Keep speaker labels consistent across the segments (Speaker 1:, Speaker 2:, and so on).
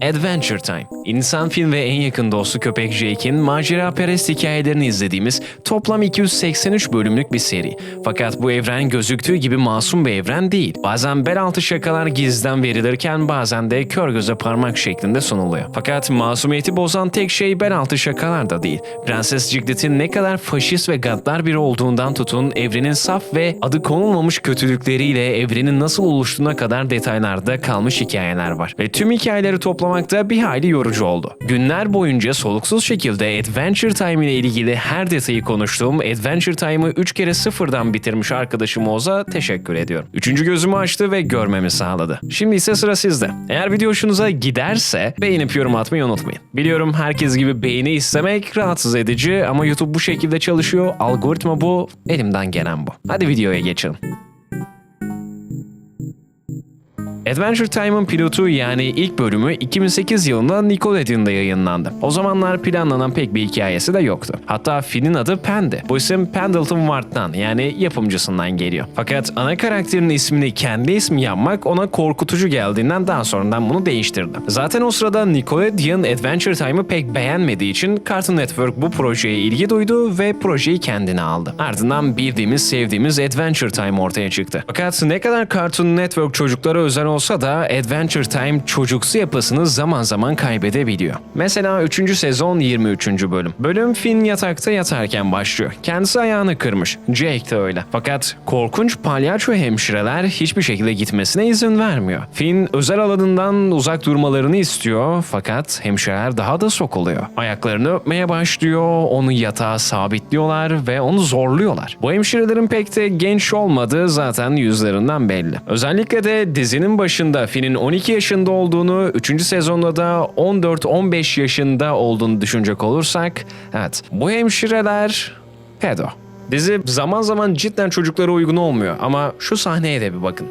Speaker 1: Adventure Time. İnsan film ve en yakın dostu köpek Jake'in macera perest hikayelerini izlediğimiz toplam 283 bölümlük bir seri. Fakat bu evren gözüktüğü gibi masum bir evren değil. Bazen bel altı şakalar gizden verilirken bazen de kör göze parmak şeklinde sunuluyor. Fakat masumiyeti bozan tek şey bel altı şakalar da değil. Prenses Ciglet'in ne kadar faşist ve gaddar biri olduğundan tutun evrenin saf ve adı konulmamış kötülükleriyle evrenin nasıl oluştuğuna kadar detaylarda kalmış hikayeler var. Ve tüm hikayeleri toplamakta bir hayli yorucu oldu. Günler boyunca soluksuz şekilde Adventure Time ile ilgili her detayı konuştuğum Adventure Time'ı 3 kere sıfırdan bitirmiş arkadaşım Oz'a teşekkür ediyorum. Üçüncü gözümü açtı ve görmemi sağladı. Şimdi ise sıra sizde. Eğer video hoşunuza giderse beğenip yorum atmayı unutmayın. Biliyorum herkes gibi beğeni istemek rahatsız edici ama YouTube bu şekilde çalışıyor. Algoritma bu, elimden gelen bu. Hadi videoya geçelim. Adventure Time'ın pilotu yani ilk bölümü 2008 yılında Nickelodeon'da yayınlandı. O zamanlar planlanan pek bir hikayesi de yoktu. Hatta Finn'in adı Pen'di. Bu isim Pendleton Ward'dan yani yapımcısından geliyor. Fakat ana karakterin ismini kendi ismi yapmak ona korkutucu geldiğinden daha sonradan bunu değiştirdi. Zaten o sırada Nickelodeon Adventure Time'ı pek beğenmediği için Cartoon Network bu projeye ilgi duydu ve projeyi kendine aldı. Ardından bildiğimiz, sevdiğimiz Adventure Time ortaya çıktı. Fakat ne kadar Cartoon Network çocuklara özel olsa da Adventure Time çocuksu yapısını zaman zaman kaybedebiliyor. Mesela 3. sezon 23. bölüm. Bölüm Finn yatakta yatarken başlıyor. Kendisi ayağını kırmış. Jake de öyle. Fakat korkunç palyaço hemşireler hiçbir şekilde gitmesine izin vermiyor. Finn özel alanından uzak durmalarını istiyor fakat hemşireler daha da sokuluyor. Ayaklarını öpmeye başlıyor, onu yatağa sabitliyorlar ve onu zorluyorlar. Bu hemşirelerin pek de genç olmadığı zaten yüzlerinden belli. Özellikle de dizinin başında Finn'in 12 yaşında olduğunu, 3. sezonda da 14-15 yaşında olduğunu düşünecek olursak, evet bu hemşireler pedo. Dizi zaman zaman cidden çocuklara uygun olmuyor ama şu sahneye de bir bakın.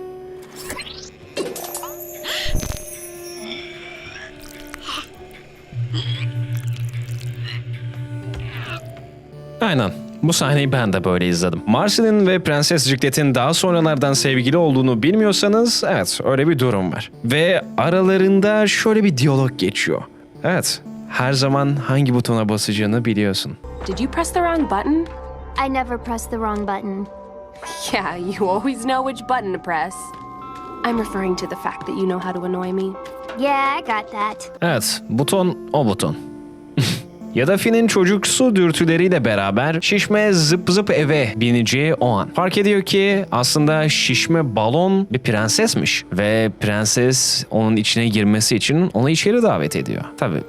Speaker 1: Aynen. Bu sahneyi ben de böyle izledim. Marcel'in ve Prenses Jiglet'in daha sonralardan sevgili olduğunu bilmiyorsanız evet öyle bir durum var. Ve aralarında şöyle bir diyalog geçiyor. Evet her zaman hangi butona basacağını biliyorsun.
Speaker 2: Did you press the wrong button?
Speaker 3: I never pressed the wrong button.
Speaker 2: Yeah, you always know which button to press. I'm referring to the fact that you know how to annoy me.
Speaker 3: Yeah, I got that.
Speaker 1: Evet buton o buton. Ya da Finn'in çocuksu dürtüleriyle beraber şişme zıp zıp eve bineceği o an. Fark ediyor ki aslında şişme balon bir prensesmiş. Ve prenses onun içine girmesi için onu içeri davet ediyor. Tabii.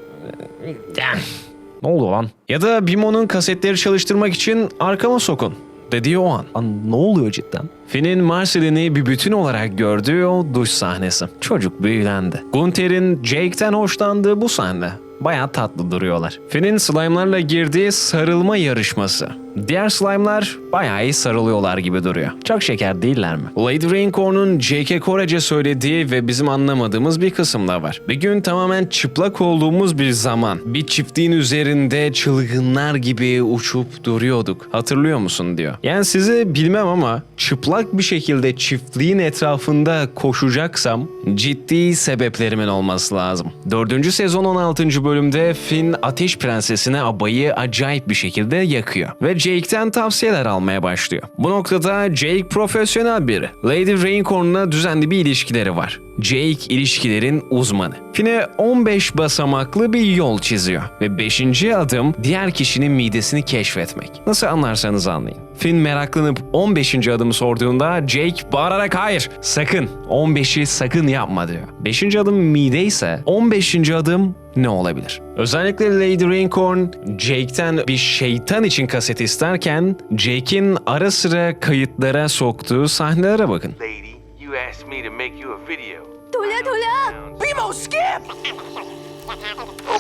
Speaker 1: Ne oldu lan? Ya da Bimo'nun kasetleri çalıştırmak için arkama sokun dediği o an. Lan ne oluyor cidden? Finn'in Marcelin'i bir bütün olarak gördüğü o duş sahnesi. Çocuk büyülendi. Gunther'in Jake'ten hoşlandığı bu sahne. Bayağı tatlı duruyorlar. Finn'in slime'larla girdiği sarılma yarışması. Diğer slime'lar bayağı iyi sarılıyorlar gibi duruyor. Çok şeker değiller mi? Lady Raincorn'un J.K. Korece söylediği ve bizim anlamadığımız bir kısım da var. Bir gün tamamen çıplak olduğumuz bir zaman bir çiftliğin üzerinde çılgınlar gibi uçup duruyorduk. Hatırlıyor musun diyor. Yani sizi bilmem ama çıplak bir şekilde çiftliğin etrafında koşacaksam ciddi sebeplerimin olması lazım. Dördüncü sezon 16. bölümde Finn Ateş Prensesi'ne abayı acayip bir şekilde yakıyor. Ve Jake'ten tavsiyeler almaya başlıyor. Bu noktada Jake profesyonel biri. Lady Raincorn'la düzenli bir ilişkileri var. Jake ilişkilerin uzmanı. Finn'e 15 basamaklı bir yol çiziyor. Ve 5. adım diğer kişinin midesini keşfetmek. Nasıl anlarsanız anlayın. Finn meraklanıp 15. adımı sorduğunda Jake bağırarak hayır sakın 15'i sakın yapma diyor. 5. adım mide ise 15. adım ne olabilir? Özellikle Lady Raincorn Jake'ten bir şeytan için kaset isterken Jake'in ara sıra kayıtlara soktuğu sahnelere bakın.
Speaker 4: lady. You asked me to make you a video.
Speaker 3: Tula tula!
Speaker 4: Bimo, skip!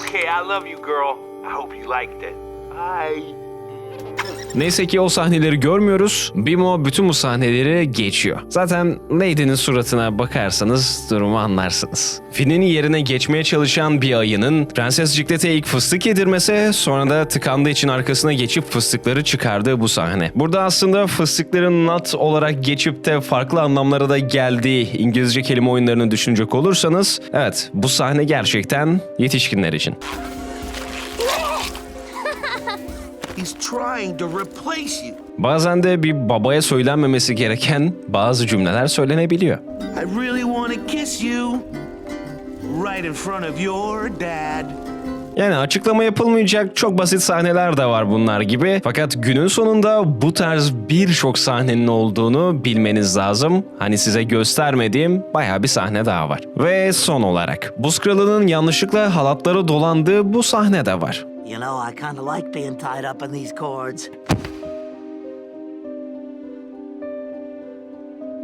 Speaker 4: okay, I love you, girl. I hope you liked it. Bye.
Speaker 1: Neyse ki o sahneleri görmüyoruz. Bimo bütün bu sahneleri geçiyor. Zaten Lady'nin suratına bakarsanız durumu anlarsınız. Finn'in yerine geçmeye çalışan bir ayının Prenses Ciklet'e ilk fıstık yedirmesi sonra da tıkandığı için arkasına geçip fıstıkları çıkardığı bu sahne. Burada aslında fıstıkların nut olarak geçip de farklı anlamlara da geldiği İngilizce kelime oyunlarını düşünecek olursanız evet bu sahne gerçekten yetişkinler için.
Speaker 4: He's trying to replace you.
Speaker 1: Bazen de bir babaya söylenmemesi gereken bazı cümleler söylenebiliyor.
Speaker 4: I really want to kiss you. Right in front of your dad.
Speaker 1: Yani açıklama yapılmayacak çok basit sahneler de var bunlar gibi. Fakat günün sonunda bu tarz birçok sahnenin olduğunu bilmeniz lazım. Hani size göstermediğim bayağı bir sahne daha var. Ve son olarak Buz Kralı'nın yanlışlıkla halatlara dolandığı bu sahne de var.
Speaker 5: You know, I kind of like being tied up in these cords.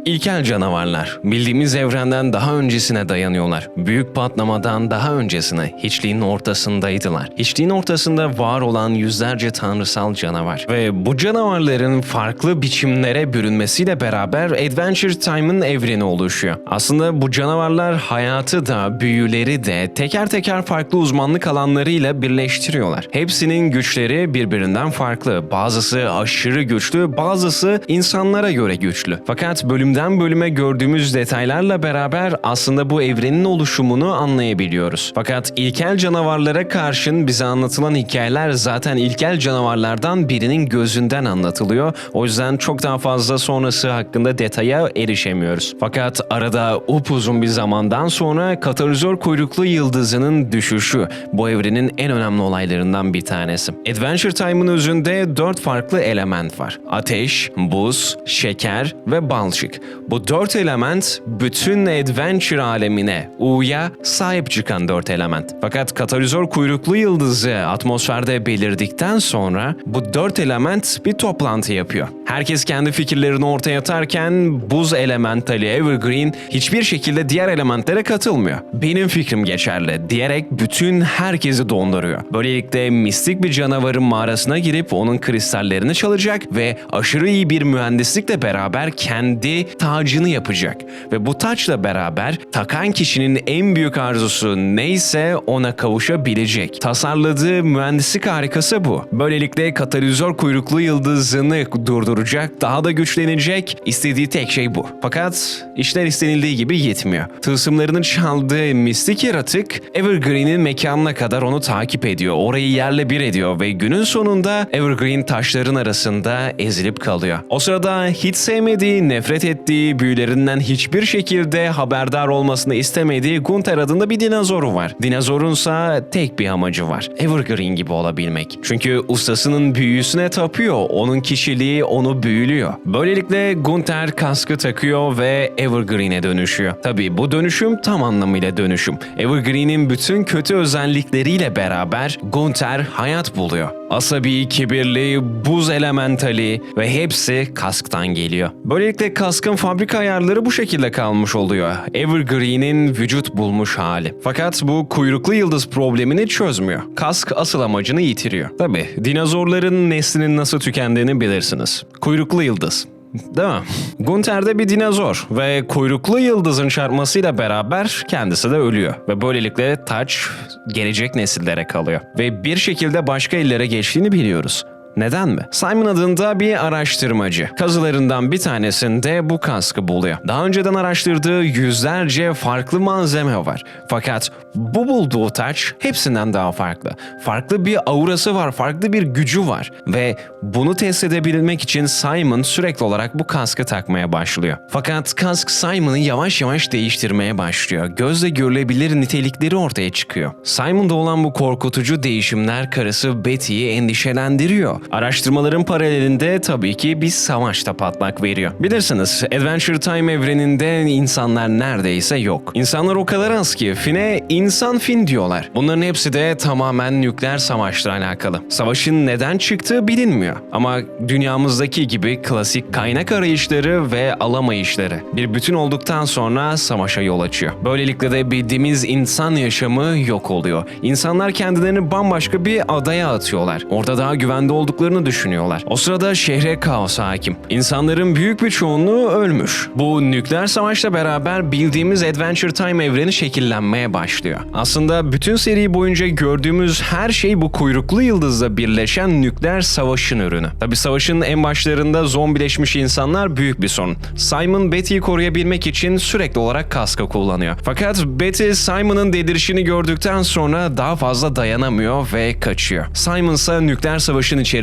Speaker 1: İlkel canavarlar bildiğimiz evrenden daha öncesine dayanıyorlar. Büyük patlamadan daha öncesine hiçliğin ortasındaydılar. Hiçliğin ortasında var olan yüzlerce tanrısal canavar. Ve bu canavarların farklı biçimlere bürünmesiyle beraber Adventure Time'ın evreni oluşuyor. Aslında bu canavarlar hayatı da büyüleri de teker teker farklı uzmanlık alanlarıyla birleştiriyorlar. Hepsinin güçleri birbirinden farklı. Bazısı aşırı güçlü, bazısı insanlara göre güçlü. Fakat bölümden bölüme gördüğümüz detaylarla beraber aslında bu evrenin oluşumunu anlayabiliyoruz. Fakat ilkel canavarlara karşın bize anlatılan hikayeler zaten ilkel canavarlardan birinin gözünden anlatılıyor. O yüzden çok daha fazla sonrası hakkında detaya erişemiyoruz. Fakat arada upuzun bir zamandan sonra katalizör kuyruklu yıldızının düşüşü bu evrenin en önemli olaylarından bir tanesi. Adventure Time'ın özünde dört farklı element var. Ateş, buz, şeker ve balçık. Bu dört element bütün Adventure alemine, U'ya sahip çıkan dört element. Fakat katalizör kuyruklu yıldızı atmosferde belirdikten sonra bu dört element bir toplantı yapıyor. Herkes kendi fikirlerini ortaya atarken buz elementali Evergreen hiçbir şekilde diğer elementlere katılmıyor. Benim fikrim geçerli diyerek bütün herkesi donduruyor. Böylelikle mistik bir canavarın mağarasına girip onun kristallerini çalacak ve aşırı iyi bir mühendislikle beraber kendi tacını yapacak. Ve bu taçla beraber takan kişinin en büyük arzusu neyse ona kavuşabilecek. Tasarladığı mühendislik harikası bu. Böylelikle katalizör kuyruklu yıldızını durduracak, daha da güçlenecek. İstediği tek şey bu. Fakat işler istenildiği gibi yetmiyor. Tılsımlarının çaldığı mistik yaratık Evergreen'in mekanına kadar onu takip ediyor. Orayı yerle bir ediyor ve günün sonunda Evergreen taşların arasında ezilip kalıyor. O sırada hiç sevmediği, nefret ettiği, büyülerinden hiçbir şekilde haberdar olmasını istemediği Gunther adında bir dinozoru var. Dinozorunsa tek bir amacı var. Evergreen gibi olabilmek. Çünkü ustasının büyüsüne tapıyor. Onun kişiliği onu büyülüyor. Böylelikle Gunther kaskı takıyor ve Evergreen'e dönüşüyor. Tabi bu dönüşüm tam anlamıyla dönüşüm. Evergreen'in bütün kötü özellikleriyle beraber Gunther hayat buluyor. Asabi, kibirli, buz elementali ve hepsi kasktan geliyor. Böylelikle kaskın fabrika ayarları bu şekilde kalmış oluyor. Evergreen'in vücut bulmuş hali. Fakat bu kuyruklu yıldız problemini çözmüyor. Kask asıl amacını yitiriyor. Tabi dinozorların neslinin nasıl tükendiğini bilirsiniz. Kuyruklu yıldız. Değil mi? Gunther de bir dinozor ve kuyruklu yıldızın çarpmasıyla beraber kendisi de ölüyor. Ve böylelikle taç gelecek nesillere kalıyor. Ve bir şekilde başka ellere geçtiğini biliyoruz. Neden mi? Simon adında bir araştırmacı. Kazılarından bir tanesinde bu kaskı buluyor. Daha önceden araştırdığı yüzlerce farklı malzeme var. Fakat bu bulduğu taç hepsinden daha farklı. Farklı bir aurası var, farklı bir gücü var. Ve bunu test edebilmek için Simon sürekli olarak bu kaskı takmaya başlıyor. Fakat kask Simon'ı yavaş yavaş değiştirmeye başlıyor. Gözle görülebilir nitelikleri ortaya çıkıyor. Simon'da olan bu korkutucu değişimler karısı Betty'yi endişelendiriyor. Araştırmaların paralelinde tabii ki bir savaşta patlak veriyor. Bilirsiniz Adventure Time evreninde insanlar neredeyse yok. İnsanlar o kadar az ki Finn'e insan Finn diyorlar. Bunların hepsi de tamamen nükleer savaşla alakalı. Savaşın neden çıktığı bilinmiyor. Ama dünyamızdaki gibi klasik kaynak arayışları ve alamayışları bir bütün olduktan sonra savaşa yol açıyor. Böylelikle de bildiğimiz insan yaşamı yok oluyor. İnsanlar kendilerini bambaşka bir adaya atıyorlar. Orada daha güvende oldukları olduklarını düşünüyorlar. O sırada şehre kaos hakim. İnsanların büyük bir çoğunluğu ölmüş. Bu nükleer savaşla beraber bildiğimiz Adventure Time evreni şekillenmeye başlıyor. Aslında bütün seri boyunca gördüğümüz her şey bu kuyruklu yıldızla birleşen nükleer savaşın ürünü. Tabi savaşın en başlarında zombileşmiş insanlar büyük bir sorun. Simon Betty'yi koruyabilmek için sürekli olarak kaska kullanıyor. Fakat Betty Simon'ın delirişini gördükten sonra daha fazla dayanamıyor ve kaçıyor. Simon ise nükleer savaşın içerisinde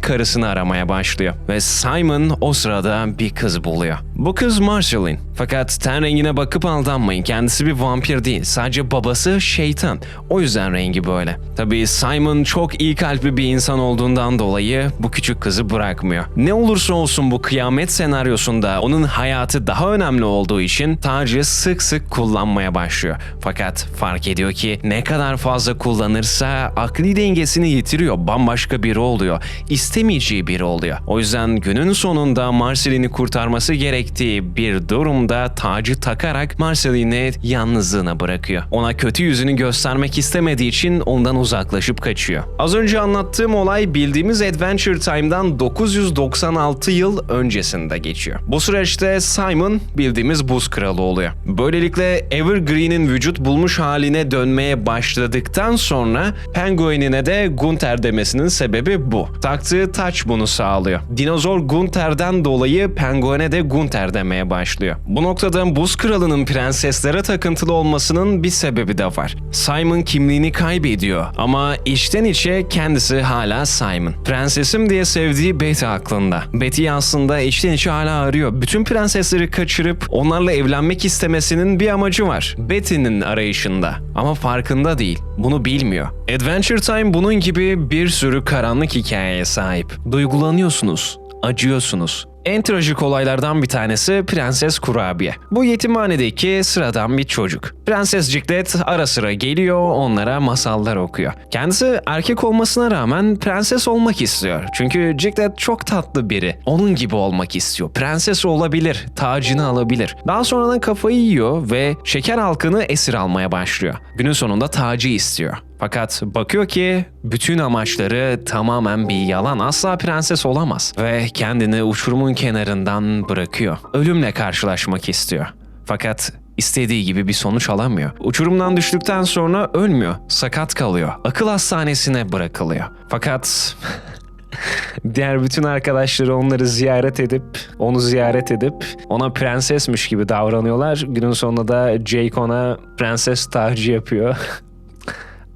Speaker 1: karısını aramaya başlıyor. Ve Simon o sırada bir kız buluyor. Bu kız Marceline. Fakat ten rengine bakıp aldanmayın. Kendisi bir vampir değil. Sadece babası şeytan. O yüzden rengi böyle. Tabii Simon çok iyi kalpli bir insan olduğundan dolayı bu küçük kızı bırakmıyor. Ne olursa olsun bu kıyamet senaryosunda onun hayatı daha önemli olduğu için tacı sık sık kullanmaya başlıyor. Fakat fark ediyor ki ne kadar fazla kullanırsa akli dengesini yitiriyor. Bambaşka biri oluyor. İstemeyeceği biri oluyor. O yüzden günün sonunda Marcelin'i kurtarması gerektiği bir durumda tacı takarak Marcelin'i yalnızlığına bırakıyor. Ona kötü yüzünü göstermek istemediği için ondan uzaklaşıp kaçıyor. Az önce anlattığım olay bildiğimiz Adventure Time'dan 996 yıl öncesinde geçiyor. Bu süreçte Simon bildiğimiz buz kralı oluyor. Böylelikle Evergreen'in vücut bulmuş haline dönmeye başladıktan sonra Penguin'ine de Gunther demesinin sebebi bu. Taktığı taç bunu sağlıyor. Dinozor Gunther'den dolayı Penguin'e de Gunther demeye başlıyor. Bu noktada buz kralının prenseslere takıntılı olmasının bir sebebi de var. Simon kimliğini kaybediyor ama içten içe kendisi hala Simon. Prensesim diye sevdiği Betty aklında. Betty aslında içten içe hala arıyor. Bütün prensesleri kaçırıp onlarla evlenmek istemesinin bir amacı var. Betty'nin arayışında. Ama farkında değil. Bunu bilmiyor. Adventure Time bunun gibi bir sürü karanlık hikayeye sahip. Duygulanıyorsunuz, acıyorsunuz. En trajik olaylardan bir tanesi Prenses Kurabiye. Bu yetimhanedeki sıradan bir çocuk. Prenses Ciklet ara sıra geliyor onlara masallar okuyor. Kendisi erkek olmasına rağmen prenses olmak istiyor. Çünkü Ciklet çok tatlı biri. Onun gibi olmak istiyor. Prenses olabilir, tacını alabilir. Daha sonradan kafayı yiyor ve şeker halkını esir almaya başlıyor. Günün sonunda tacı istiyor. Fakat bakıyor ki bütün amaçları tamamen bir yalan. Asla prenses olamaz ve kendini uçurumun kenarından bırakıyor. Ölümle karşılaşmak istiyor. Fakat istediği gibi bir sonuç alamıyor. Uçurumdan düştükten sonra ölmüyor, sakat kalıyor. Akıl hastanesine bırakılıyor. Fakat Diğer bütün arkadaşları onları ziyaret edip, onu ziyaret edip ona prensesmiş gibi davranıyorlar. Günün sonunda da Jake ona prenses tacı yapıyor.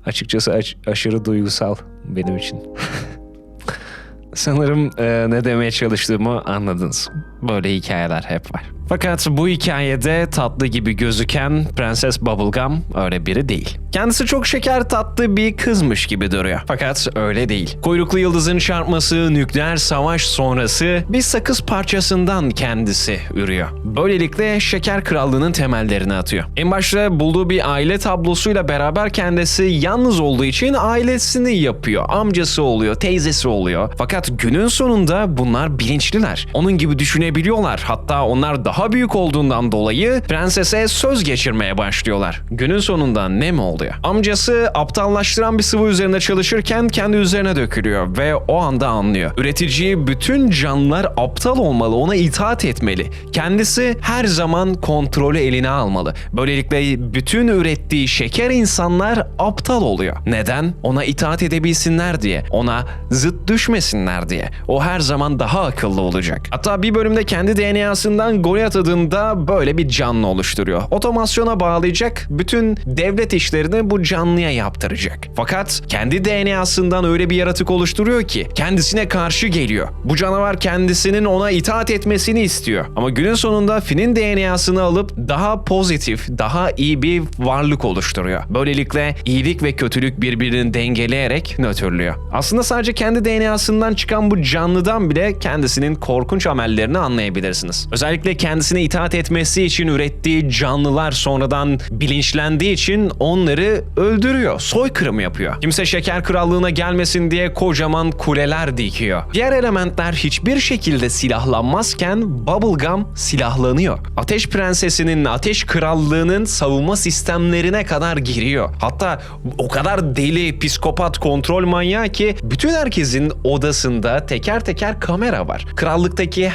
Speaker 1: Açıkçası aş- aşırı duygusal benim için. Sanırım e, ne demeye çalıştığımı anladınız. Böyle hikayeler hep var. Fakat bu hikayede tatlı gibi gözüken Prenses Bubblegum öyle biri değil. Kendisi çok şeker tatlı bir kızmış gibi duruyor. Fakat öyle değil. Kuyruklu yıldızın çarpması, nükleer savaş sonrası bir sakız parçasından kendisi ürüyor. Böylelikle şeker krallığının temellerini atıyor. En başta bulduğu bir aile tablosuyla beraber kendisi yalnız olduğu için ailesini yapıyor. Amcası oluyor, teyzesi oluyor. Fakat günün sonunda bunlar bilinçliler. Onun gibi düşünebiliyorlar. Hatta onlar daha büyük olduğundan dolayı prensese söz geçirmeye başlıyorlar. Günün sonunda ne mi oluyor? Amcası aptallaştıran bir sıvı üzerinde çalışırken kendi üzerine dökülüyor ve o anda anlıyor. Üreticiyi bütün canlılar aptal olmalı, ona itaat etmeli. Kendisi her zaman kontrolü eline almalı. Böylelikle bütün ürettiği şeker insanlar aptal oluyor. Neden? Ona itaat edebilsinler diye. Ona zıt düşmesinler diye. O her zaman daha akıllı olacak. Hatta bir bölümde kendi DNA'sından Goliath adında böyle bir canlı oluşturuyor. Otomasyona bağlayacak, bütün devlet işlerini bu canlıya yaptıracak. Fakat kendi DNA'sından öyle bir yaratık oluşturuyor ki kendisine karşı geliyor. Bu canavar kendisinin ona itaat etmesini istiyor. Ama günün sonunda Finn'in DNA'sını alıp daha pozitif, daha iyi bir varlık oluşturuyor. Böylelikle iyilik ve kötülük birbirini dengeleyerek nötrlüyor. Aslında sadece kendi DNA'sından çıkan bu canlıdan bile kendisinin korkunç amellerini anlayabilirsiniz. Özellikle kendi kendisine itaat etmesi için ürettiği canlılar sonradan bilinçlendiği için onları öldürüyor. Soykırım yapıyor. Kimse şeker krallığına gelmesin diye kocaman kuleler dikiyor. Diğer elementler hiçbir şekilde silahlanmazken Bubblegum silahlanıyor. Ateş Prensesi'nin, Ateş Krallığı'nın savunma sistemlerine kadar giriyor. Hatta o kadar deli, psikopat, kontrol manyağı ki bütün herkesin odasında teker teker kamera var. Krallıktaki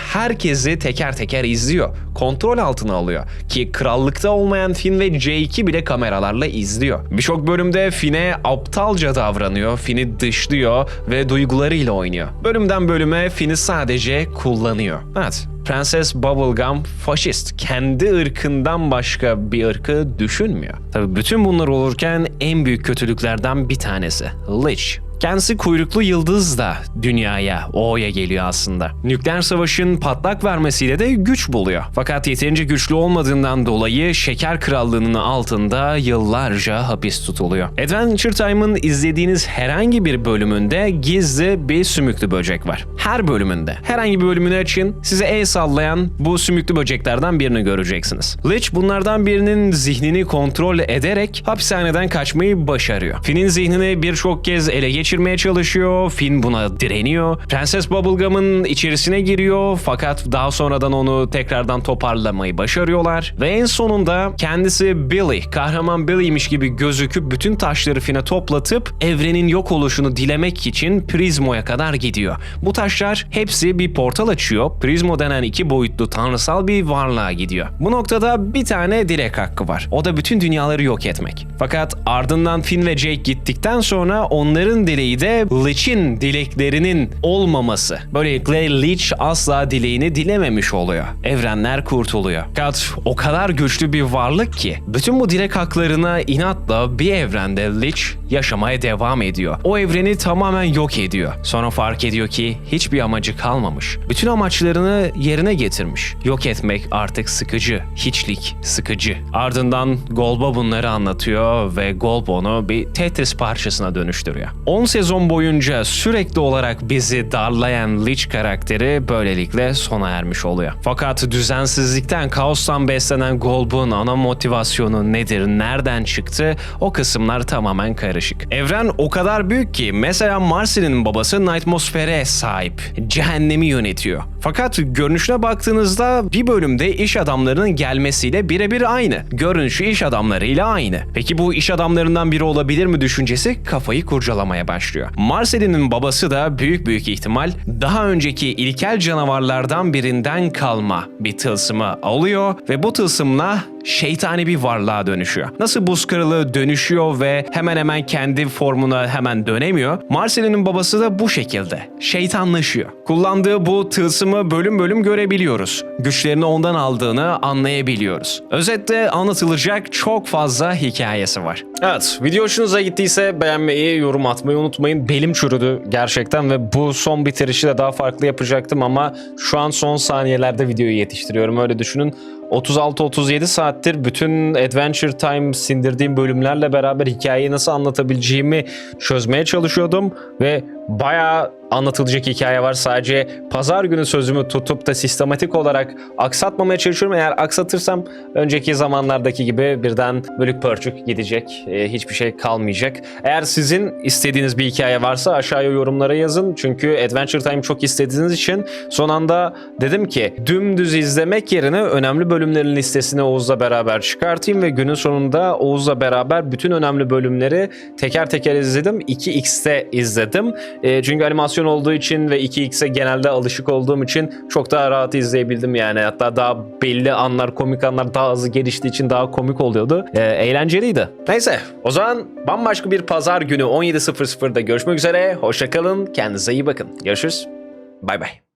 Speaker 1: herkesi teker teker izliyor. Kontrol altına alıyor. Ki krallıkta olmayan Finn ve Jake'i bile kameralarla izliyor. Birçok bölümde Finn'e aptalca davranıyor, Finn'i dışlıyor ve duygularıyla oynuyor. Bölümden bölüme Finn'i sadece kullanıyor. Evet, Prenses Bubblegum faşist. Kendi ırkından başka bir ırkı düşünmüyor. Tabii bütün bunlar olurken en büyük kötülüklerden bir tanesi. Lich. Kendisi kuyruklu yıldız da dünyaya, O'ya geliyor aslında. Nükleer savaşın patlak vermesiyle de güç buluyor. Fakat yeterince güçlü olmadığından dolayı Şeker Krallığı'nın altında yıllarca hapis tutuluyor. Adventure Time'ın izlediğiniz herhangi bir bölümünde gizli bir sümüklü böcek var. Her bölümünde. Herhangi bir bölümünü açın, size el sallayan bu sümüklü böceklerden birini göreceksiniz. Lich bunlardan birinin zihnini kontrol ederek hapishaneden kaçmayı başarıyor. Finn'in zihnini birçok kez ele geçirmeye çalışıyor. Finn buna direniyor. Prenses Bubblegum'ın içerisine giriyor fakat daha sonradan onu tekrardan toparlamayı başarıyorlar. Ve en sonunda kendisi Billy, kahraman Billy'miş gibi gözüküp bütün taşları Finn'e toplatıp evrenin yok oluşunu dilemek için Prismo'ya kadar gidiyor. Bu taşlar hepsi bir portal açıyor. Prismo denen iki boyutlu tanrısal bir varlığa gidiyor. Bu noktada bir tane dilek hakkı var. O da bütün dünyaları yok etmek. Fakat ardından Finn ve Jake gittikten sonra onların dileği de Lich'in dileklerinin olmaması. Böylelikle Lich asla dileğini dilememiş oluyor. Evrenler kurtuluyor. Fakat o kadar güçlü bir varlık ki bütün bu dilek haklarına inatla bir evrende Lich yaşamaya devam ediyor. O evreni tamamen yok ediyor. Sonra fark ediyor ki hiçbir amacı kalmamış. Bütün amaçlarını yerine getirmiş. Yok etmek artık sıkıcı. Hiçlik sıkıcı. Ardından Golba bunları anlatıyor ve Golb onu bir Tetris parçasına dönüştürüyor. 10 sezon boyunca sürekli olarak bizi darlayan Lich karakteri böylelikle sona ermiş oluyor. Fakat düzensizlikten, kaostan beslenen Golb'un ana motivasyonu nedir, nereden çıktı o kısımlar tamamen karışık. Evren o kadar büyük ki mesela Marcy'nin babası Nightmosfer'e sahip. Cehennemi yönetiyor. Fakat görünüşüne baktığınızda bir bölümde iş adamlarının gelmesiyle birebir aynı. Görünüşü iş adamlarıyla aynı. Peki bu iş adamlarından biri olabilir mi düşüncesi kafayı kurcalamaya başlıyor. Marcelin'in babası da büyük büyük ihtimal daha önceki ilkel canavarlardan birinden kalma bir tılsımı alıyor ve bu tılsımla şeytani bir varlığa dönüşüyor. Nasıl buz kralı dönüşüyor ve hemen hemen kendi formuna hemen dönemiyor. Marcelin'in babası da bu şekilde şeytanlaşıyor. Kullandığı bu tılsımı bölüm bölüm görebiliyoruz. Güçlerini ondan aldığını anlayabiliyoruz. Özetle anlatılacak çok fazla hikayesi var. Evet, video hoşunuza gittiyse beğenmeyi, yorum atmayı unutmayın. Belim çürüdü gerçekten ve bu son bitirişi de daha farklı yapacaktım ama şu an son saniyelerde videoyu yetiştiriyorum öyle düşünün. 36-37 saattir bütün Adventure Time sindirdiğim bölümlerle beraber hikayeyi nasıl anlatabileceğimi çözmeye çalışıyordum ve bayağı anlatılacak hikaye var. Sadece pazar günü sözümü tutup da sistematik olarak aksatmamaya çalışıyorum. Eğer aksatırsam önceki zamanlardaki gibi birden bölük pörçük gidecek. Ee, hiçbir şey kalmayacak. Eğer sizin istediğiniz bir hikaye varsa aşağıya yorumlara yazın. Çünkü Adventure Time çok istediğiniz için son anda dedim ki dümdüz izlemek yerine önemli bölümlerin listesini Oğuz'la beraber çıkartayım ve günün sonunda Oğuz'la beraber bütün önemli bölümleri teker teker izledim. 2x'te izledim. E, çünkü animasyon olduğu için ve 2x'e genelde alışık olduğum için çok daha rahat izleyebildim yani. Hatta daha belli anlar, komik anlar daha hızlı geliştiği için daha komik oluyordu. E, eğlenceliydi. Neyse o zaman bambaşka bir pazar günü 17.00'da görüşmek üzere. Hoşçakalın. Kendinize iyi bakın. Görüşürüz. Bay bay.